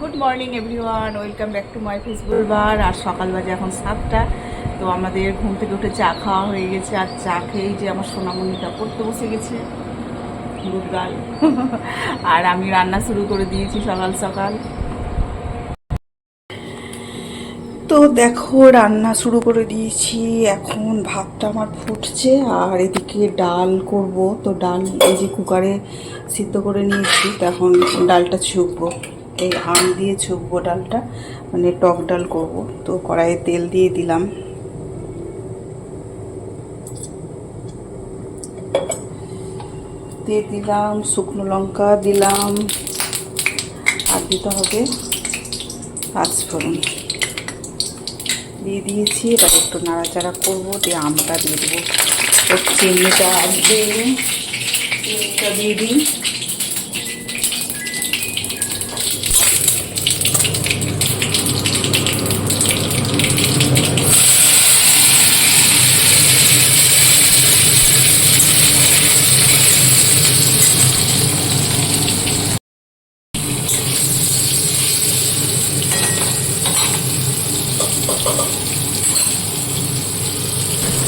Good morning everyone welcome back to my Facebook বার আর সকাল বাজে এখন সাতটা। তো আমাদের ঘুম থেকে উঠে চা খাওয়া হয়ে গেছে। আর চা খেয়েই যে আমার সোনামণিটা পড়তে বসে গেছে। গুড গার্ল আর আমি রান্না শুরু করে দিয়েছি সকাল সকাল। তো দেখো, রান্না শুরু করে দিয়েছি। এখন ভাতটা আমার ফুটছে। আর এদিকে ডাল করব। তো ডাল এই যে কুকারে সিদ্ধ করে নিয়েছি। তো এখন ডালটা ছুকবো। এই আম দিয়ে ছুকবো ডালটা মানে টক ডাল করব। তো কড়াইয়ে তেল দিয়ে দিলাম। দিয়ে দিলাম শুকনো লঙ্কা, দিলাম, আর দিতে হবে পাঁচফোড়ন। দিয়ে দিয়েছি, এবার একটু নাড়াচাড়া করব, দিয়ে আমটা দিয়ে দেবো। চিনিটা দিয়ে চিনিটা দিয়ে দিই।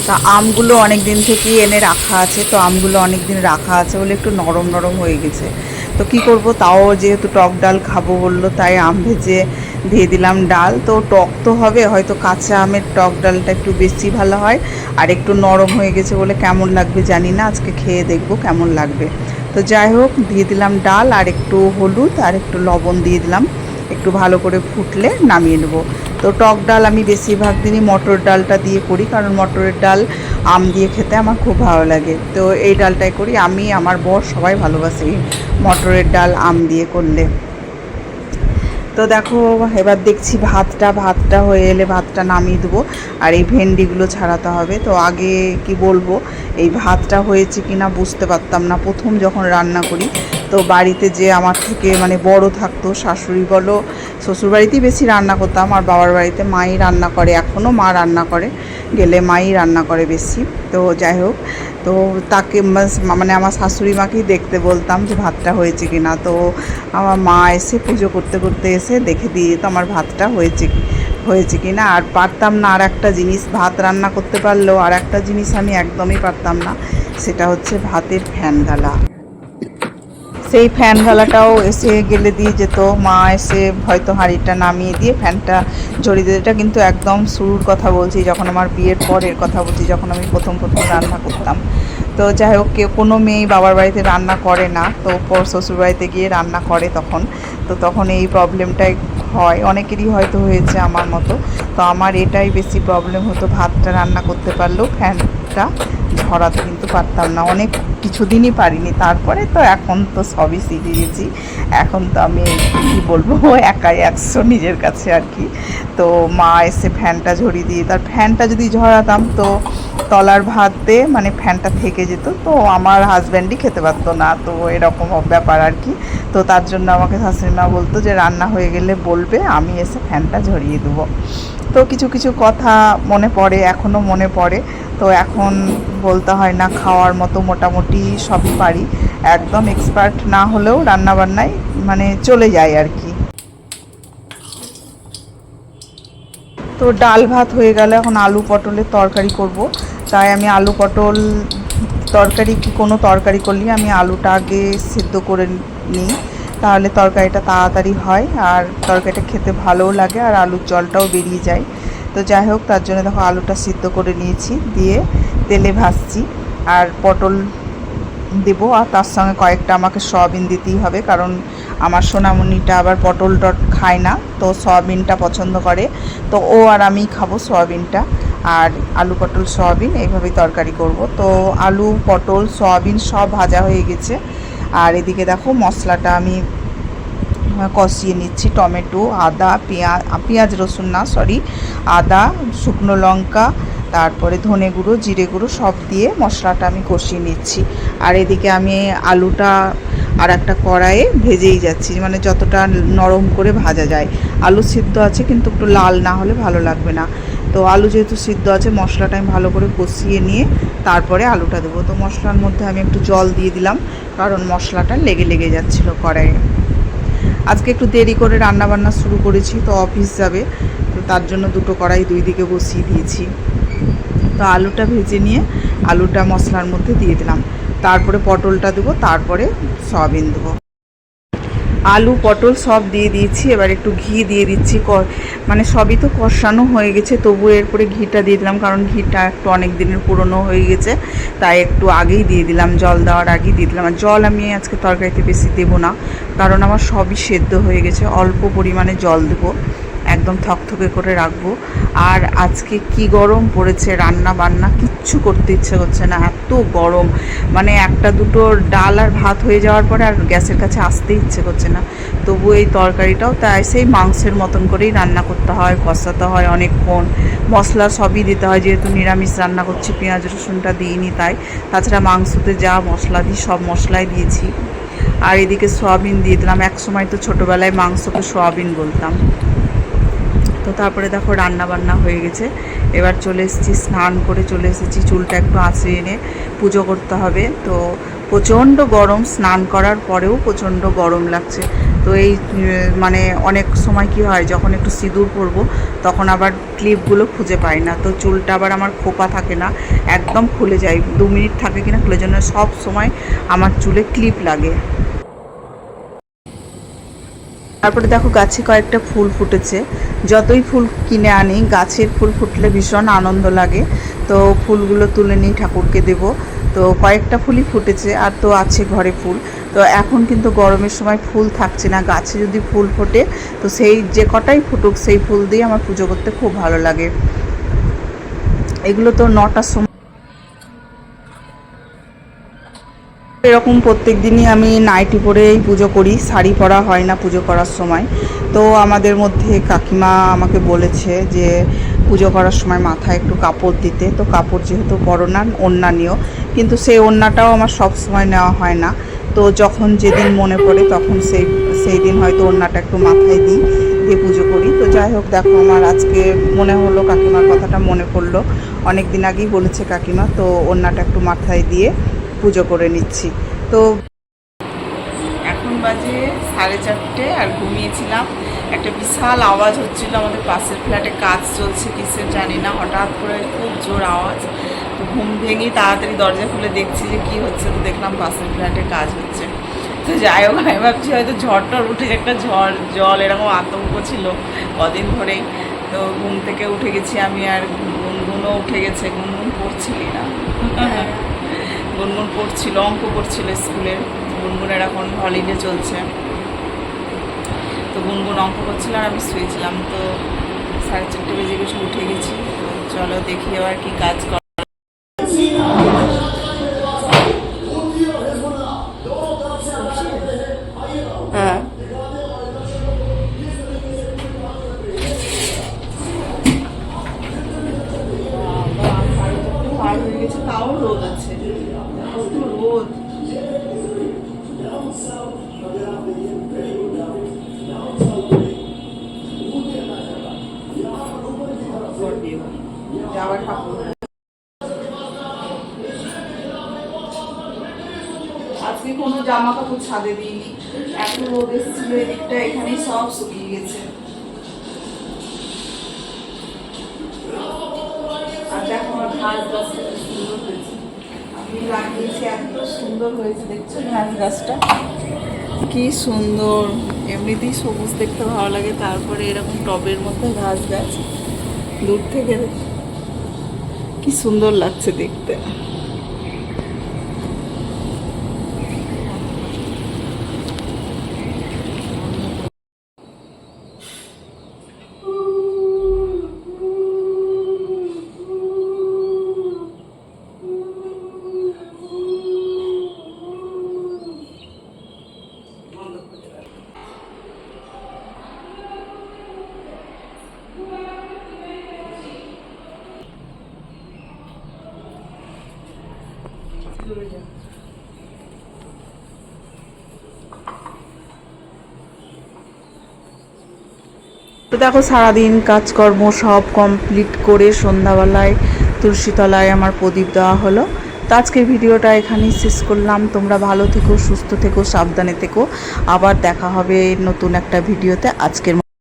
তা আমগুলো অনেক দিন থেকেই এনে রাখা আছে, তো আমগুলো অনেক দিন রাখা আছে বলে একটু নরম নরম হয়ে গেছে। তো কি করব? তাও যেহেতু টক ডাল খাব বলল, তাই আম ভেজে দিয়ে দিলাম ডাল। তো টক তো হবে, হয়তো কাঁচা আমের টক ডালটা একটু বেশি ভালো হয়, আর একটু নরম হয়ে গেছে বলে কেমন লাগবে জানি না, আজকে খেয়ে দেখব কেমন লাগবে। তো যাই হোক, দিয়ে দিলাম ডাল আর একটু হলুদ আর একটু লবণ দিয়ে দিলাম। একটু ভালো করে ফুটলে নামিয়ে নেব। তো টক ডাল আমি বেশিরভাগ দিনই মটর ডালটা দিয়ে করি, কারণ মটরের ডাল আম দিয়ে খেতে আমার খুব ভালো লাগে। তো এই ডালটাই করি। আমি, আমার বর সবাই ভালোবাসি মটরের ডাল, আম দিয়ে করলে। তো দেখো, এবার দেখছি ভাতটা ভাতটা হয়ে এলে ভাতটা নামিয়ে দেবো। আর এই ভেন্ডিগুলো ছাড়াতে হবে। তো আগে কি বলব, এই ভাতটা হয়েছে কি না বুঝতে পারতাম না। প্রথম যখন রান্না করি, তো বাড়িতে যে আমার থেকে মানে বড় থাকতো শাশুড়ি বলো শ্বশুরবাড়িতেই বেশি রান্না করতাম, আর বাবার বাড়িতে মাই রান্না করে এখনও মা রান্না করে, গেলে মাই রান্না করে বেশি। তো যাই হোক, তো তাকে মানে আমার শাশুড়ি মাকেই দেখতে বলতাম যে ভাতটা হয়েছে কি না তো আমার মা এসে পুজো করতে করতে এসে দেখে দিয়ে তো আমার ভাতটা হয়েছে কি হয়েছে কি না আর পারতাম না আর একটা জিনিস, ভাত রান্না করতে পারলেও আর একটা জিনিস আমি একদমই পারতাম না, সেটা হচ্ছে ভাতের ফ্যান গালা সেই ফ্যান গালাটাও এসে গেলে দিয়ে যেত। মা এসে হয়তো হাঁড়িটা নামিয়ে দিয়ে ফ্যানটা ঝরিয়ে দিত। এটা কিন্তু একদম শুরুর কথা বলছি, যখন আমার বিয়ের পরের কথা বলছি, যখন আমি প্রথম প্রথম রান্না করতাম। তো যাই হোক, কেউ, কোনো মেয়েই বাবার বাড়িতে রান্না করে না। তো পর শ্বশুর বাড়িতে গিয়ে রান্না করে তখন। তো তখন এই প্রবলেমটাই হয়। অনেকেরই হয়তো হয়েছে আমার মতো। তো আমার এটাই বেশি প্রবলেম হতো, ভাতটা রান্না করতে পারলেও ফ্যানটা ঝরাতে কিন্তু পারতাম না। অনেক কিছুদিনই পারিনি। তারপরে তো এখন তো সবই শিখে গেছি এখন তো আমি কী বলব, একাই একশো নিজের কাছে আর কি। তো মা এসে ফ্যানটা ঝরিয়ে দিয়ে, তার ফ্যানটা যদি ঝরাতাম তো তলার ভাতে মানে ফ্যানটা থেকে যেত। তো আমার হাজব্যান্ডই খেতে পারতো না। তো এরকম ব্যাপার আর কি। তো তার জন্য আমাকে শাশুড়ি মা বলতো যে, রান্না হয়ে গেলে বলবে, আমি এসে ফ্যানটা ঝরিয়ে দেবো। তো কিছু কিছু কথা মনে পড়ে এখনও মনে পড়ে। তো এখন বলতে হয় না, খাওয়ার মতো মোটামুটি সবই পারি। একদম এক্সপার্ট না হলেও রান্নাবান্নায় মানে চলে যায় আর কি। তো ডাল ভাত হয়ে গেলে এখন আলু পটলের তরকারি করব। তাই আমি আলু পটল তরকারি কি কোনো তরকারি করলে আমি আলুটা আগে সিদ্ধ করে নিই। তাহলে তরকারিটা তাড়াতাড়ি হয় আর তরকারিটা খেতে ভালোও লাগে আর আলুর জলটাও বেরিয়ে যায়। তো যাই হোক, তার জন্য দেখো আলুটা সিদ্ধ করে নিয়েছি, দিয়ে তেলে ভাজছি। আর পটল দেবো, আর তার সঙ্গে কয়েকটা আমাকে সয়াবিন দিতেই হবে, কারণ আমার সোনামণিটা আবার পটল টট খায় না, তো সয়াবিনটা পছন্দ করে। তো ও আর আমি খাব সয়াবিনটা, আর আলু পটল সয়াবিন, এইভাবেই তরকারি করব। তো আলু, পটল, সয়াবিন সব ভাজা হয়ে গেছে। আর এদিকে দেখো মশলাটা আমি কষিয়ে নিচ্ছি টমেটো, আদা, পেঁয়াজ পেঁয়াজ রসুন না সরি আদা, শুকনো লঙ্কা, তারপরে ধনে গুঁড়ো, জিরে গুঁড়ো সব দিয়ে মশলাটা আমি কষিয়ে নিচ্ছি। আর এদিকে আমি আলুটা আর একটা কড়াইয়ে ভেজেই যাচ্ছি মানে যতটা নরম করে ভাজা যায়। আলু সিদ্ধ আছে কিন্তু একটু লাল না হলে ভালো লাগবে না। তো আলু যেহেতু সিদ্ধ আছে, মশলাটা আমি ভালো করে কষিয়ে নিয়ে তারপরে আলুটা দেবো। তো মশলার মধ্যে আমি একটু জল দিয়ে দিলাম, কারণ মশলাটা লেগে লেগে যাচ্ছিল কড়াইয়ে। আজকে একটু দেরি করে রান্না বান্না শুরু করেছি, তো অফিস যাবে। তো তার জন্য দুটো কড়াই দুই দিকে বসিয়ে দিয়েছি। তো আলুটা ভেজে নিয়ে আলুটা মশলার মধ্যে দিয়ে দিলাম। তারপরে পটলটা দেবো, তারপরে সয়াবিন দেবো। আলু, পটল সব দিয়ে দিয়েছি। এবার একটু ঘি দিয়ে দিচ্ছি। মানে সবই তো কষানো হয়ে গেছে, তবু এরপরে ঘিটা দিয়ে দিলাম, কারণ ঘিটা একটু অনেক দিনের পুরনো হয়ে গেছে, তাই একটু আগেই দিয়ে দিলাম। জল দেওয়ার আগেই দিয়ে দিলাম। আর জল আমি আজকে তরকারিতে বেশি দেবো না, কারণ আমার সবই সেদ্ধ হয়ে গেছে, অল্প পরিমাণে জল দেবো। একদম থকথকে করে রাখব। আর আজকে কি গরম পড়েছে, রান্না বান্না কিচ্ছু করতে ইচ্ছে করছে না, এত গরম। মানে একটা দুটো ডাল আর ভাত হয়ে যাওয়ার পরে আর গ্যাসের কাছে আসতে ইচ্ছে করছে না। তবু এই তরকারিটাও তাই, সেই মাংসের মতন করেই রান্না করতে হয়, কষাতে হয় অনেকক্ষণ। মশলা সবই দিতে হয়, যেহেতু নিরামিষ রান্না করছি, পেঁয়াজ, রসুনটা দিইনি তাই। তাছাড়া মাংসতে যা মশলা দিই, সব মশলাই দিয়েছি। আর এদিকে সোয়াবিন দিয়ে দিলাম। এক সময় তো ছোটোবেলায় মাংসকে সোয়াবিন বলতাম। তো তারপরে দেখো রান্না বান্না হয়ে গেছে। এবার চলে এসেছি, স্নান করে চলে এসেছি, চুলটা একটু আঁচড়ে এনে পুজো করতে হবে। তো প্রচণ্ড গরম, স্নান করার পরেও প্রচণ্ড গরম লাগছে। তো এই মানে অনেক সময় কি হয়, যখন একটু সিঁদুর পরবো, তখন আবার ক্লিপগুলো খুঁজে পাই না। তো চুলটা আবার আমার খোপা থাকে না, একদম খুলে যায়, দু মিনিট থাকে কিনা খুলে জন্য সব সময় আমার চুলে ক্লিপ লাগে। তারপরে দেখো গাছে কয়েকটা ফুল ফুটেছে। যতই ফুল কিনে আনি, গাছের ফুল ফুটলে ভীষণ আনন্দ লাগে। তো ফুলগুলো তুলে নিই ঠাকুরকে দেব। তো কয়েকটা ফুলই ফুটেছে আর তো আছে ঘরে ফুল। তো এখন কিন্তু গরমের সময় ফুল থাকছে না। গাছে যদি ফুল ফোটে, তো সেই যে কটাই ফুটুক, সেই ফুল দিয়ে আমার পুজো করতে খুব ভালো লাগে। এগুলো তো নটার সময় এরকম প্রত্যেক দিনই আমি নাইটি পরেই পুজো করি, শাড়ি পরা হয় না পুজো করার সময়। তো আমাদের মধ্যে কাকিমা আমাকে বলেছে যে পুজো করার সময় মাথায় একটু কাপড় দিতে। তো কাপড় যেহেতু বড় না ওড়না নিও। কিন্তু সেই ওড়নাটাও আমার সব সময় নেওয়া হয় না। তো যখন যেদিন মনে পড়ে তখন সেই সেই দিন হয়তো ওড়নাটা একটু মাথায় দিই, দিয়ে পুজো করি। তো যাই হোক, দেখো আমার আজকে মনে হলো কাকিমার কথাটা মনে পড়ল। অনেক দিন আগেই বলেছে কাকিমা, তো ওড়নাটা একটু মাথায় দিয়ে পুজো করে নিচ্ছি। তো এখন বাজে সাড়ে চারটে আর ঘুমিয়েছিলাম। একটা বিশাল আওয়াজ হচ্ছিল আমাদের পাশের ফ্ল্যাটে। কাজ চলছে কিসের জানি না হঠাৎ করে খুব জোর আওয়াজ। তো ঘুম ভেঙে তাড়াতাড়ি দরজা খুলে দেখছি যে কি হচ্ছে। তো দেখলাম পাশের ফ্ল্যাটে কাজ হচ্ছে। তো যাই হোক আমি ভাবছি হয়তো ঝড় টর উঠে একটা ঝড় জল এরকম আতঙ্ক ছিল কদিন ধরেই। তো ঘুম থেকে উঠে গেছি আমি আর গুনগুনও উঠে গেছে গুনগুন পড়ছিলি না। গুনগুন পড়ছিল, অঙ্ক পড়ছিল স্কুলে। গুনগুনের এখন হলিডে চলছে। তো গুনগুন অঙ্ক করছিল আর আমি শুয়েছিলাম। তো সাড়ে চারটে বেজে বেশি উঠে গেছি। চলো দেখি আবার কি কাজ কর। যাওয়ার আজকে কোনো জামা কাপড় ছাদে দিইনি। এত রোদ এসেছিল এদিকটা এখানেই সব শুকিয়ে গেছে। আর দেখো আমার ঘাস গাছটা সুন্দর হয়েছে। আমি লাগিয়েছি, এত সুন্দর হয়েছে, দেখছ? ঘাস গাছটা। কি সুন্দর। এমনিতেই সবুজ দেখতে ভালো লাগে, তারপরে এরকম টবের মধ্যে ঘাস গাছ। দূর থেকে কি সুন্দর লাগছে দেখতে। তো দেখো, সারাদিন কাজকর্ম সব কমপ্লিট করে সন্ধ্যাবেলায় তুলসীতলায় আমার প্রদীপ দেওয়া হলো। তো আজকের ভিডিওটা এখানেই শেষ করলাম। তোমরা ভালো থেকো, সুস্থ থেকো, সাবধানে থেকো। আবার দেখা হবে নতুন একটা ভিডিওতে। আজকের